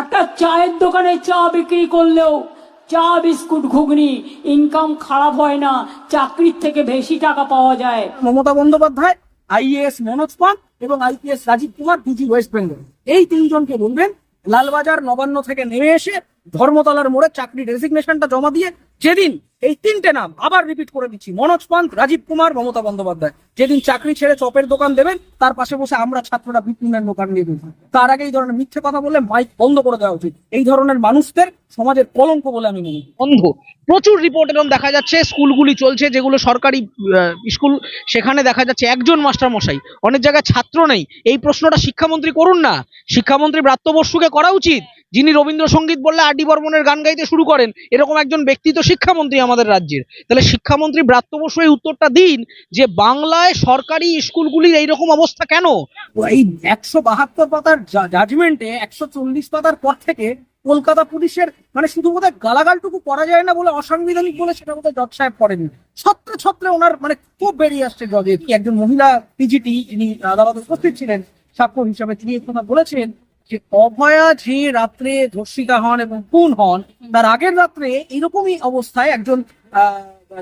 একটা চায়ের দোকানে চা বিক্রি করলেও চা, বিস্কুট, ঘুগনি ইনকাম খারাপ হয় না, চাকরির থেকে বেশি টাকা পাওয়া যায়। মমতা বন্দ্যোপাধ্যায় আইএএস মনোজ পান এবং IPS Rajeev Kumar DG West Bengal এই তিনজনকে বলবেন, লালবাজার নবান্ন থেকে নেমে এসে ধর্মতলার মোড়ে চাকরি রেজিগনেশনটা জমা দিয়ে যেদিন এই তিনটে নাম আবার রিপিট করে দিচ্ছি, মনোজ পান্ত, রাজীব কুমার, মমতা বন্দ্যোপাধ্যায়। যেদিন চাকরি ছেড়ে চপের দোকান দেবেন, তার পাশে বসে আমরা ছাত্ররা বিপিনের দোকান নিয়ে দেবো তার আগে এই ধরনের মিথ্যে কথা বললে মাইক বন্ধ করে দেওয়া উচিত। এই ধরনের মানুষদের সমাজের কলঙ্ক বলে আমি মনে বন্ধ। প্রচুর রিপোর্ট এরকম দেখা যাচ্ছে, স্কুলগুলি চলছে, যেগুলো সরকারি স্কুল, সেখানে দেখা যাচ্ছে একজন মাস্টার মশাই। অনেক জায়গায় ছাত্র নেই। এই প্রশ্নটা শিক্ষামন্ত্রী করুন না। শিক্ষামন্ত্রী ব্রাত্য বসুকে করা উচিত। যিনি রবীন্দ্রসঙ্গীত বললে আর ডি বর্মনের গান গাইতে শুরু করেন, এরকম একজন ব্যক্তি তো শিক্ষামন্ত্রী আমাদের রাজ্যের। তাহলে শিক্ষামন্ত্রী ব্রাত্য বসু এই উত্তরটা দিন যে বাংলায় সরকারি স্কুলগুলির এইরকম অবস্থা কেন? এই একশো বাহাত্তর পাতার জাজমেন্টে একশো চল্লিশ পাতার পর থেকে কলকাতা পুলিশের মানে শুধু বোধহয় গালাগালটুকু করা যায় না বলে অসাংবিধানিক বলে সেটা বোধহয় জজ সাহেব করেনি ছত্রে ছত্রে ওনার মানে খুব বেরিয়ে আসছে জজের একজন মহিলা পিজিটি যিনি আদালতে উপস্থিত ছিলেন। সাক্ষ্য হিসাবে তিনি বলেছেন। যে অভয়া যে রাত্রে ধর্ষিতা হন এবং খুন হন তার আগের রাত্রে এরকমই অবস্থায় একজন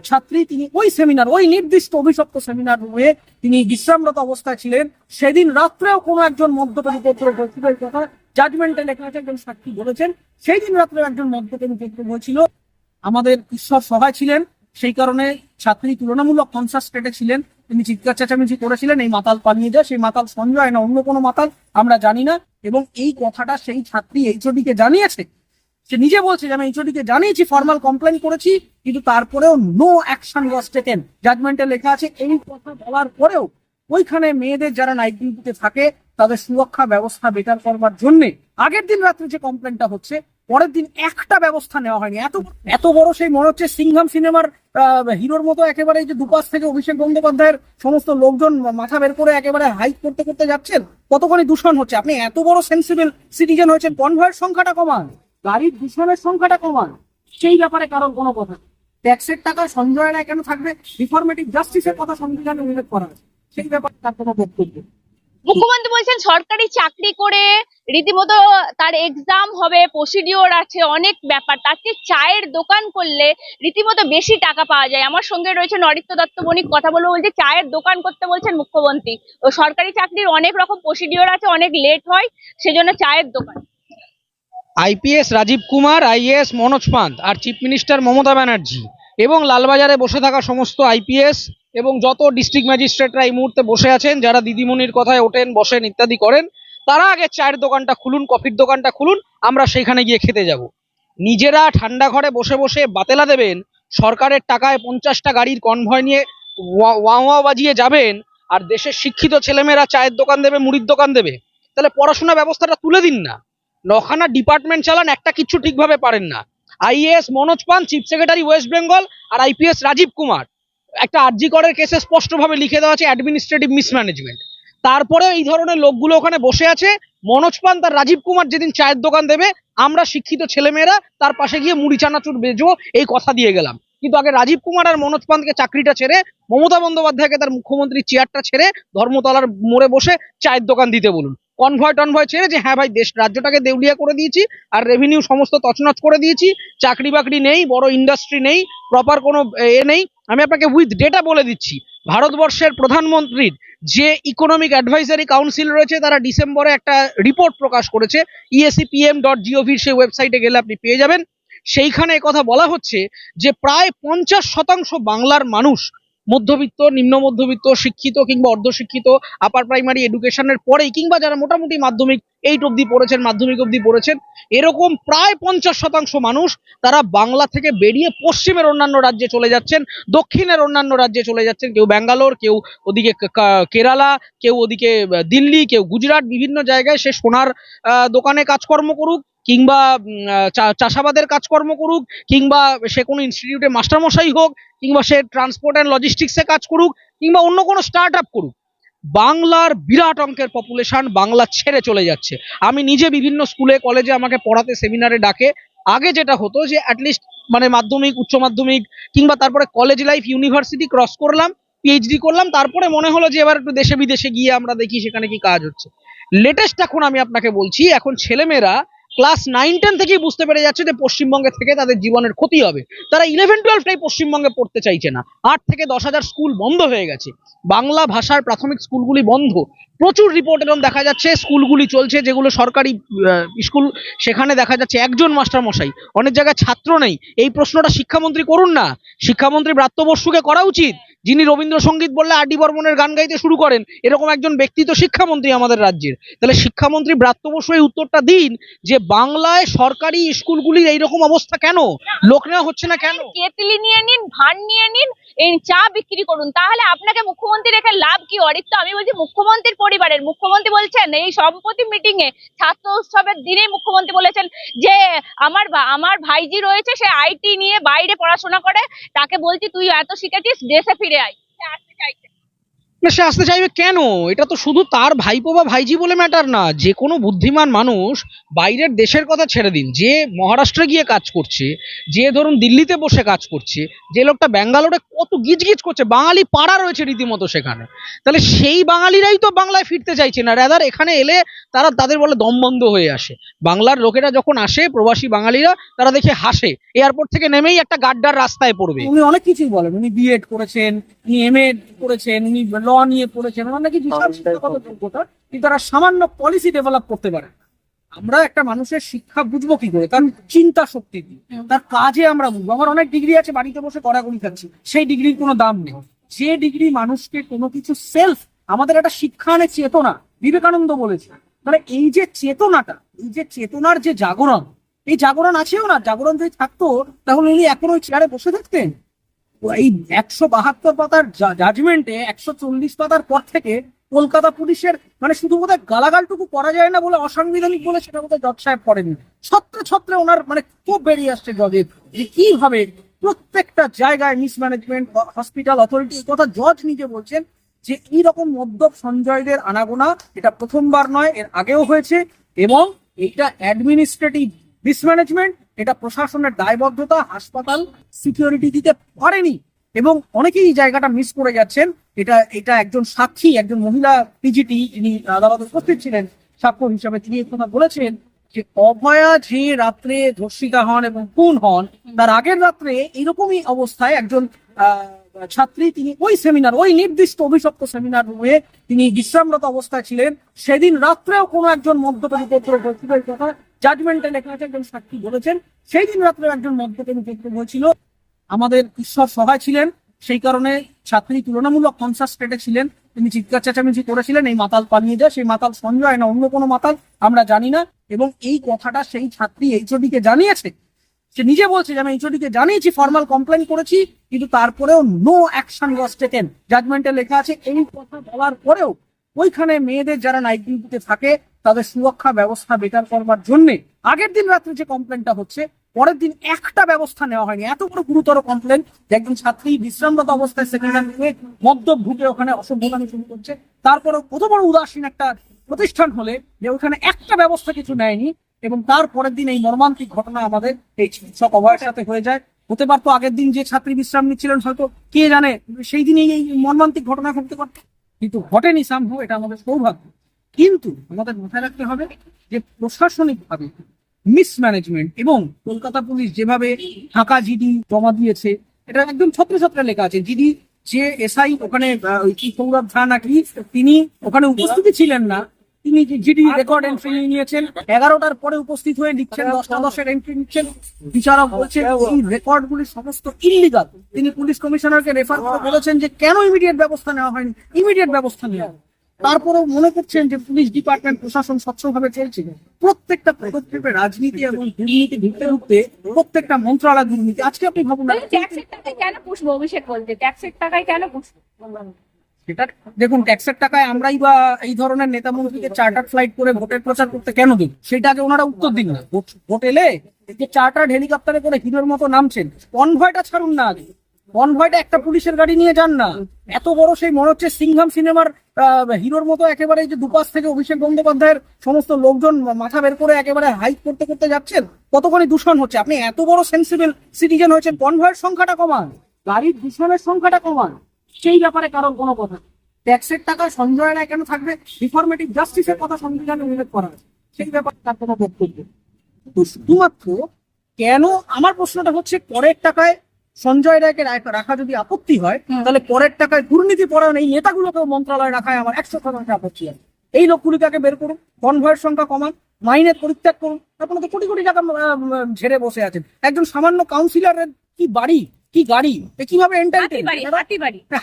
ছাত্রী তিনি ওই সেমিনার ওই নির্দিষ্ট অভিশপ্ত সেমিনার রুমে তিনি বিশ্রামরত অবস্থায় ছিলেন। সেদিন রাত্রেও কোনো একজন উপদ্রব হয়েছিল কথা জাজমেন্টে লেখা আছে একজন সাক্ষী বলেছেন। সেই দিন রাত্রেও একজন মদ্যপান উপদ্রব হয়েছিল। আমাদের ঈশ্বর সহায় ছিলেন সেই কারণে ছাত্রী তুলনামূলক কনসাস স্টেটে ছিলেন। তিনি চিৎকার চেঁচামেচি করেছিলেন, এই মাতাল পালিয়ে যায় সেই মাতাল সঞ্জয় না অন্য কোনো মাতাল আমরা জানি না। এবং এই কথাটা সেই ছাত্রী এইচওডি কে জানিয়েছে। সে নিজে বলছে যে, আমি এইচওডি কে জানিয়েছি ফর্মাল কমপ্লেন করেছি, কিন্তু তারপরেও নো অ্যাকশন ওয়াজ টেকেন জাজমেন্টে লেখা আছে। এই কথা বলার পরেও ওইখানে মেয়েদের যারা নাইট ডিউটিতে থাকে, তাদের সুরক্ষা ব্যবস্থা বেটার করবার জন্য আগের দিন রাত্রে যে কমপ্লেনটা হচ্ছে পরের দিন একটা ব্যবস্থা নেওয়া হয়নি। এত এত বড় সেই মনে হচ্ছে সিংহাম সিনেমার হিরোর মতো একেবারে যে দুপাশ থেকে অভিষেক বন্দ্যোপাধ্যায়ের সমস্ত লোকজন মাথা বের করে একেবারে হাইক করতে করতে যাচ্ছেন, কতখানি দূষণ হচ্ছে? আপনি এত বড় সেন্সিবল সিটিজেন হয়েছেন কনভয়ের সংখ্যাটা কমান, গাড়ির দূষণের সংখ্যাটা কমান, সেই ব্যাপারে কারণ কোনো কথা ট্যাক্সের টাকা সঞ্জয় না কেন থাকবে? রিফর্মেটিভ জাস্টিসের কথা সংবিধানে উল্লেখ করা আছে। সেই ব্যাপারে তার কোনো বক্তব্য। মুখ্যমন্ত্রী বলছেন সরকারি চাকরি করে রীতিমতো তার এক্সাম হবে প্রসিডিওর আছে, অনেক ব্যাপার। তার চেয়ে চায়ের দোকান করলে রীতিমতো বেশি টাকা পাওয়া যায়। আমার সঙ্গে রয়েছে নরিত্য দত্ত বণিক, কথা বলব বলছে চায়ের দোকান করতে বলছেন মুখ্যমন্ত্রী। ও সরকারি চাকরির অনেক রকম প্রসিডিওর আছে, অনেক লেট হয়, সেজন্য চায়ের দোকান। আইপিএস রাজীব কুমার আইএস মনোজ পান্ত আর চিফ মিনিস্টার মমতা ব্যানার্জি। এবং লালবাজারে বসে থাকা সমস্ত আইপিএস এবং যত ডিস্ট্রিক্ট ম্যাজিস্ট্রেটরা এই মুহূর্তে বসে আছেন, যারা দিদিমণির কথায় ওঠেন, বসেন ইত্যাদি করেন, তারা আগে চায়ের দোকানটা খুলুন, কফির দোকানটা খুলুন, আমরা সেখানে গিয়ে খেতে যাব। নিজেরা ঠান্ডা ঘরে বসে বসে বাতেলা দেবেন, সরকারের টাকায় পঞ্চাশটা গাড়ির কনভয় নিয়ে ওয়া ওয়া বাজিয়ে যাবেন, আর দেশের শিক্ষিত ছেলেমেয়েরা চায়ের দোকান দেবে, মুড়ির দোকান দেবে, তাহলে পড়াশোনা ব্যবস্থাটা তুলে দিন না। নখানা ডিপার্টমেন্ট চালান, একটা কিচ্ছু ঠিকভাবে পারেন না। IAS Manoj Pant chief secretary West Bengal আর আইপিএস রাজীব কুমার। একটা আরজি করের কেসে স্পষ্টভাবে লিখে দেওয়া আছে অ্যাডমিনিস্ট্রেটিভ মিসম্যানেজমেন্ট তারপরে এই ধরনের লোকগুলো ওখানে বসে আছে। মনোজ পান তার রাজীব কুমার যেদিন চায়ের দোকান দেবে, আমরা শিক্ষিত ছেলেমেয়েরা তার পাশে গিয়ে মুড়ি, চানাচুর বেচবো এই কথা দিয়ে গেলাম। কিন্তু আগে রাজীব কুমার আর মনোজ পান্তকে চাকরিটা ছেড়ে, মমতা বন্দ্যোপাধ্যায়কে তার মুখ্যমন্ত্রীর চেয়ারটা ছেড়ে ধর্মতলার মোড়ে বসে চায়ের দোকান দিতে বলুন। কনভয় টনভয় ছেড়ে যে হ্যাঁ ভাই, দেশ, রাজ্যটাকে দেউলিয়া করে দিয়েছি আর রেভিনিউ সমস্ত তছনছ করে দিয়েছি। চাকরি বাকরি নেই, বড় ইন্ডাস্ট্রি নেই প্রপার কোনো এ নেই। আমি আপনাকে উইথ ডেটা বলে দিচ্ছি। ভারতবর্ষের প্রধানমন্ত্রীর যে ইকোনমিক অ্যাডভাইজারি কাউন্সিল রয়েছে, তারা ডিসেম্বরে একটা রিপোর্ট প্রকাশ করেছে। ইএসিপিএম ডট জিওভির সেই ওয়েবসাইটে গেলে আপনি পেয়ে যাবেন। সেইখানে কথা বলা হচ্ছে যে, প্রায় পঞ্চাশ শতাংশ বাংলার মানুষ মধ্যবিত্ত, নিম্ন মধ্যবিত্ত, শিক্ষিত কিংবা অর্ধশিক্ষিত আপার প্রাইমারি এডুকেশনের পরেই কিংবা যারা মোটামুটি মাধ্যমিক এইট অব্দি পড়েছেন, মাধ্যমিক অব্দি পড়েছেন, এরকম প্রায় পঞ্চাশ শতাংশ মানুষ তারা বাংলা থেকে বেরিয়ে পশ্চিমের অন্যান্য রাজ্যে চলে যাচ্ছেন, দক্ষিণের অন্যান্য রাজ্যে চলে যাচ্ছেন, কেউ ব্যাঙ্গালোর, কেউ ওদিকে কেরালা, কেউ ওদিকে দিল্লি, কেউ গুজরাট, বিভিন্ন জায়গায় সে সোনার দোকানে কাজকর্ম করুক কিংবা চাষাবাদের কাজকর্ম করুক, কিংবা সে কোনো ইনস্টিটিউটে মাস্টারমশাই হোক, কিংবা সে ট্রান্সপোর্ট অ্যান্ড লজিস্টিক্সে কাজ করুক, কিংবা অন্য কোনো স্টার্ট আপ করুক, বাংলার বিরাট অঙ্কের পপুলেশন বাংলা ছেড়ে চলে যাচ্ছে। আমি নিজে বিভিন্ন স্কুলে কলেজে আমাকে পড়াতে সেমিনারে ডাকে। আগে যেটা হতো যে অ্যাটলিস্ট মানে মাধ্যমিক, উচ্চ মাধ্যমিক, কিংবা তারপরে কলেজ লাইফ ইউনিভার্সিটি ক্রস করলাম পিএইচডি করলাম, তারপরে মনে হলো যে এবার একটু দেশে বিদেশে গিয়ে আমরা দেখি সেখানে কি কাজ হচ্ছে। লেটেস্ট এখন আমি আপনাকে বলছি, এখন ছেলেমেয়েরা ক্লাস নাইন টেন থেকেই বুঝতে পেরে যাচ্ছে যে পশ্চিমবঙ্গে থেকে তাদের জীবনের ক্ষতি হবে। তারা ইলেভেন টুয়েলভটাই পশ্চিমবঙ্গে পড়তে চাইছে না। আট থেকে দশ হাজার স্কুল বন্ধ হয়ে গেছে। বাংলা ভাষার প্রাথমিক স্কুলগুলি বন্ধ। প্রচুর রিপোর্ট এরকম দেখা যাচ্ছে স্কুলগুলি চলছে যেগুলো সরকারি স্কুল সেখানে দেখা যাচ্ছে একজন মাস্টার মশাই অনেক জায়গায় ছাত্র নেই। এই প্রশ্নটা শিক্ষামন্ত্রী করুন না। শিক্ষামন্ত্রী ব্রাত্য বসুকে করা উচিত। যিনি রবীন্দ্রসঙ্গীত বললে আর ডি বর্মনের গান গাইতে শুরু করেন, এরকম একজন ব্যক্তি তো শিক্ষামন্ত্রী আমাদের রাজ্যের। তাহলে শিক্ষামন্ত্রী ব্রাত্য বসু এই উত্তরটা দিন যে বাংলায় সরকারি স্কুলগুলির এইরকম অবস্থা কেন? লোক নেওয়া হচ্ছে না কেন? কেতলি নিয়ে নিন ভান নিয়ে নিন চা বিক্রি করুন। তাহলে আপনাকে মুখ্যমন্ত্রী রেখে লাভ কি? অরিত্র, আমি বলছি মুখ্যমন্ত্রীর পরিবারের। মুখ্যমন্ত্রী বলছেন, এই সম্পত্তি মিটিং এ, ছাত্র উৎসবের দিনেই মুখ্যমন্ত্রী বলেছেন যে, আমার আমার ভাইজি রয়েছে, সে আইটি নিয়ে বাইরে পড়াশোনা করে। তাকে বলছি, তুই এত শিখেছিস, দেশে ফিরে আয় চাইছে না। সে আসতে চাইবে কেন? এটা তো শুধু তার ভাইপো বা ভাইজি বলে ম্যাটার না। যে কোনো বুদ্ধিমান মানুষ বাইরের দেশের কথা ছেড়ে দিন। যে মহারাষ্ট্রে গিয়ে কাজ করছে, যে ধরুন দিল্লিতে বসে কাজ করছে, যে লোকটা ব্যাঙ্গালোরে কত গিজগিজ করছে। বাঙালি পাড়া রয়েছে রীতিমতো সেখানে। তাহলে সেই বাঙালিরাই তো বাংলায় ফিরতে চাইছে না। রেদার এখানে এলে তারা তাদের বলে দম বন্ধ হয়ে আসে। বাংলার লোকেরা যখন আসে প্রবাসী বাঙালিরা তারা দেখে হাসে। এয়ারপোর্ট থেকে নেমেই একটা গাড্ডার রাস্তায় পড়বে। উনি অনেক কিছুই বলেন। উনি বিএড করেছেন উনি এম এড করেছেন উনি ল নিয়ে পড়েছেন ওনার নাকি বিশাল শিক্ষাগত যোগ্যতা কিন্তু তারা সামান্য পলিসি ডেভেলপ করতে পারে। আমরা একটা মানুষের শিক্ষা বুঝব কি করে? তার চিন্তা শক্তি দিয়ে। তার কাজে আমরা বুঝব। আমার অনেক ডিগ্রি আছে, বাড়িতে বসে কড়াকড়ি খাচ্ছি। সেই ডিগ্রির কোনো দাম নেই। যে ডিগ্রি মানুষকে কোনো কিছু সেলফ আমাদের একটা শিক্ষা আনে চেতনা। বিবেকানন্দ বলেছে। মানে এই যে চেতনাটা, এই যে চেতনার যে জাগরণ, এই জাগরণ আছেও না। জাগরণ যদি থাকতো, তাহলে উনি এখন ওই চেয়ারে বসে থাকতেন। এই একশো বাহাত্তর পাতার জাজমেন্টে একশো চল্লিশ পাতার পর থেকে কলকাতা পুলিশের মানে শুধু বোধহয় গালাগালটুকু করা যায় না বলে অসাংবিধানিক বলে সেটা বোধহয় জজ সাহেব করেনি ছত্রে ছত্রে ওনার মানে খুব বেরিয়ে আসছে জজের যে কীভাবে প্রত্যেকটা জায়গায় মিসম্যানেজমেন্ট হসপিটাল অথরিটি কথা জজ নিজে বলছেন যে এই রকম মদ্যপ সঞ্জয়দের আনাগোনা এটা প্রথমবার নয়, এর আগেও হয়েছে এবং এটা অ্যাডমিনিস্ট্রেটিভ মিসম্যানেজমেন্ট এটা প্রশাসনের দায়বদ্ধতা, হাসপাতাল সিকিউরিটি দিতে পারেনি এবং অনেকেই জায়গাটা মিস করে যাচ্ছেন। এটা এটা একজন সাক্ষী, একজন মহিলা পিজিটি যিনি আদালতে উপস্থিত ছিলেন। সাক্ষ্য হিসাবে তিনি কথা বলেছেন যে অভয়া যে রাত্রে ধর্ষিতা হন এবং খুন হন, তার আগের রাত্রে এরকমই অবস্থায় একজন ছাত্রী তিনি ওই সেমিনার ওই নির্দিষ্ট অভিশপ্ত সেমিনার রুমে তিনি বিশ্রামরত অবস্থায় ছিলেন। সেদিন রাত্রেও কোনো একজন মদ্যপের উপদ্রব হয়েছিল, এই কথা জাজমেন্টে লেখা আছে, একজন সাক্ষী বলেছেন। সেই দিন রাত্রে একজন মদ্যপের উপদ্রব হয়েছিল। আমাদের ঈশ্বর সহায় ছিলেন। সেই কারণে ছাত্রী তুলনামূলক কনসাস স্টেটে ছিলেন। তিনি চিৎকার চেঁচামেচি করেছিলেন, এই মাতাল পালিয়ে যায়, সেই মাতাল সঞ্জয় না, অন্য কোনো মাতাল আমরা জানি না। এবং এই কথাটা সেই ছাত্রী এইচওডি কে জানিয়েছে। সে নিজে বলছে যে, আমি এইচওডি কে জানিয়েছি ফর্মাল কমপ্লেন করেছি, কিন্তু তারপরেও নো অ্যাকশন ওয়াজ টেকেন জাজমেন্টে লেখা আছে, এই কথা বলার পরেও ওইখানে মেয়েদের যারা নাইট ডিউটিতে থাকে, তাদের সুরক্ষা ব্যবস্থা বেটার করবার জন্য। আগের দিন রাত্রে যে কমপ্লেনটা হচ্ছে পরের দিন একটা ব্যবস্থা নেওয়া হয়নি। এত বড় গুরুতর কমপ্লেন যে একজন ছাত্রী বিশ্রামরত অবস্থায় সেকেন্ডার রুমে মদ্যপ ঢুকে ওখানে অসভ্যতামি শুরু করছে। তারপরে কত বড় উদাসীন একটা প্রতিষ্ঠান হলে যে ওখানে একটা ব্যবস্থা কিছু নেয়নি এবং তার পরের দিন এই মর্মান্তিক ঘটনা আমাদের এই চিকিৎসক অভয়ের সাথে হয়ে যায়। হতে পারতো আগের দিন যে ছাত্রী বিশ্রাম নিচ্ছিলেন, হয়তো কে জানে, সেই দিনই এই মর্মান্তিক ঘটনা ঘটতে পারত। কিন্তু ঘটেনি সামহ এটা আমাদের সৌভাগ্য। কিন্তু আমাদের মাথায় রাখতে হবে যে প্রশাসনিক ভাবে মিসম্যানেজমেন্ট এবং কলকাতা পুলিশ যেভাবে ঢাকা জিডি জমা দিয়েছে, এটা একদম ছত্রে ছত্রে লেখা আছে। জিডি যে এসআই ওখানে সৌরভ ঝা নাকি তিনি ওখানে উপস্থিত ছিলেন না। তিনি জিডি রেকর্ড এন্ট্রি নিয়েছেন, এগারোটার পরে উপস্থিত হয়ে লিখছেন, দশটা দশের এন্ট্রি নিচ্ছেন। বিচারক বলছেন, এই রেকর্ড গুলি সমস্ত ইলিগাল তিনি পুলিশ কমিশনারকে রেফার করে বলেছেন যে কেন ইমিডিয়েট ব্যবস্থা নেওয়া হয়নি? ইমিডিয়েট ব্যবস্থা নেওয়া তারপরেও মনে করছেন যে পুলিশ ডিপার্টমেন্ট প্রশাসন স্বচ্ছভাবে চলছে। প্রত্যেকটা পদক্ষেপে রাজনীতি এবং দুর্নীতি ঢুকতে ঢুকতে প্রত্যেকটা মন্ত্রণালয় দুর্নীতি। আজকে আপনি ভাবুন না ট্যাক্সের টাকায় কেন পুষবো অভিষেক বলতে? ট্যাক্সের টাকায় কেন পুষবো? সেটা দেখুন ট্যাক্সের টাকায় আমরাই বা এই ধরনের নেতা মন্ত্রীকে চার্টার ফ্লাইট করে ভোটের প্রচার করতে কেন দিন সেটা আগে ওনারা উত্তর দিন না। ভোট- এলে যে চার্টার হেলিকপ্টারে করে হিরোর মতো নামছেন কনভয়টা ছাড়ুন না আগে। কনভয়টা একটা পুলিশের গাড়ি নিয়ে যান না। এত বড় সেই মনে হচ্ছে সিংহাম সিনেমার হিরোর মতো একেবারে যে দুপাশ থেকে অভিষেক বন্দ্যোপাধ্যায়ের সমস্ত লোকজন মাথা বের করে একেবারে হাইক করতে করতে যাচ্ছেন, কতখানি দূষণ হচ্ছে? আপনি এত বড় সেন্সিবল সিটিজেন হয়েছেন কনভয়ের সংখ্যাটা কমান, গাড়ির দূষণের সংখ্যাটা কমান, সেই ব্যাপারে কারণ কোনো কথা ট্যাক্সের টাকা সঞ্চয় না কেন থাকবে? রিফর্মেটিভ জাস্টিসের কথা সংবিধানে উল্লেখ করা আছে, সেই ব্যাপারে তার কোনো বক্তব্য শুধুমাত্র কেন, আমার প্রশ্নটা হচ্ছে করের টাকায় সঞ্জয় রায়কে রায়- রাখা যদি আপত্তি হয় তাহলে পরের টাকায় দুর্নীতি পরায়ণ এই নেতাগুলোকেও মন্ত্রণালয়ে রাখায় আমার একশো শতাংশ আপত্তি আছে। এই লোকগুলিকে বের করুন কনভয়ের সংখ্যা কমান মাইনের পরিত্যাগ করুন। আপনারা তো কোটি কোটি টাকা ঝেড়ে বসে আছেন। একজন সামান্য কাউন্সিলরের কি বাড়ি? কি গাড়ি? কীভাবে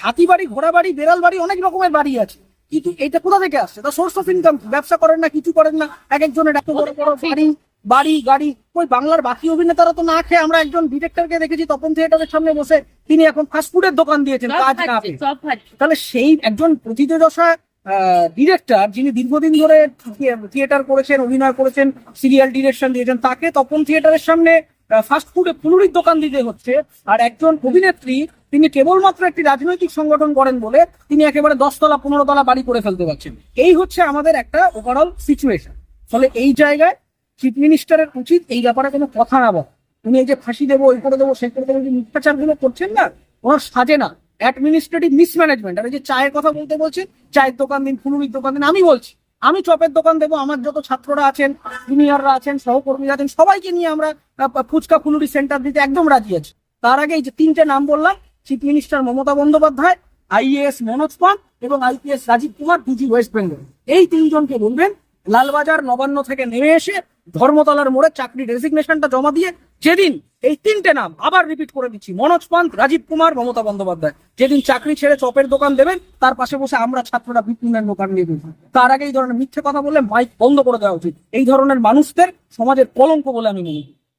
হাতি বাড়ি ঘোড়া বাড়ি বেড়াল বাড়ি অনেক রকমের বাড়ি আছে। কিন্তু এটা কোথা থেকে আসছে? তা সোর্স অফ ইনকাম ব্যবসা করেন না কিছু করেন না এক একজনের এত বড় বড় বাড়ি। বাড়ি গাড়ি ওই বাংলার বাকি অভিনেতারা তো না খেয়ে আমরা একজন ডিরেক্টরকে দেখেছি তপন থিয়েটারের সামনে বসে তিনি এখন ফাস্টফুডের দোকান দিয়েছেন কাজ না তাহলে সেই একজন প্রথিতযশা ডিরেক্টর যিনি দীর্ঘদিন ধরে থিয়েটার করেছেন অভিনয় করেছেন সিরিয়াল ডিরেকশন দিয়েছেন তাকে তপন থিয়েটারের সামনে ফাস্টফুডে ফুলুরির দোকান দিতে হচ্ছে। আর একজন অভিনেত্রী তিনি কেবলমাত্র একটি রাজনৈতিক সংগঠন করেন বলে তিনি একেবারে দশতলা পনেরো তলা বাড়ি করে ফেলতে পারছেন। এই হচ্ছে আমাদের একটা ওভারঅল সিচুয়েশন ফলে এই জায়গায় চিফ মিনিস্টারের উচিত এই ব্যাপারে কোনো কথা না বলা। উনি এই যে ফাঁসি দেবো ওই করে দেবো সেই করে দেবো যে মিথ্যাচারগুলো করছেন না, ওনার সাজে না। অ্যাডমিনিস্ট্রেটিভ মিসম্যানেজমেন্ট আর এই যে চায়ের কথা বলতে বলছেন, চায়ের দোকান দিন, ফুলুরির দোকান দিন, আমি বলছি, আমি চপের দোকান দেবো, আমার যত ছাত্ররা আছেন জুনিয়ররা আছেন, সহকর্মীরা আছেন, সবাইকে নিয়ে আমরা ফুচকা ফুলুরি সেন্টার দিতে একদম রাজি আছি। তার আগে এই যে তিনটে নাম বললাম chief minister Mamata Bandyopadhyay IAS Manoj Pant এবং IPS Rajeev Kumar DG West Bengal এই তিনজনকে বলবেন লালবাজার নবান্ন থেকে নেমে এসে ধর্মতলার মোড়ে চাকরি রেজিগনেশনটা জমা দিয়ে যেদিন এই তিনটে নাম আবার রিপিট করে দিচ্ছি। মনোজ পান্ত, রাজীব কুমার, মমতা বন্দ্যোপাধ্যায়। যেদিন চাকরি ছেড়ে চপের দোকান দেবেন, তার পাশে বসে আমরা ছাত্ররা বিপিনের দোকান নিয়ে দেবো তার আগে এই ধরনের মিথ্যে কথা বলে মাইক বন্ধ করে দেওয়া উচিত। এই ধরনের মানুষদের সমাজের কলঙ্ক বলে আমি মনে করি।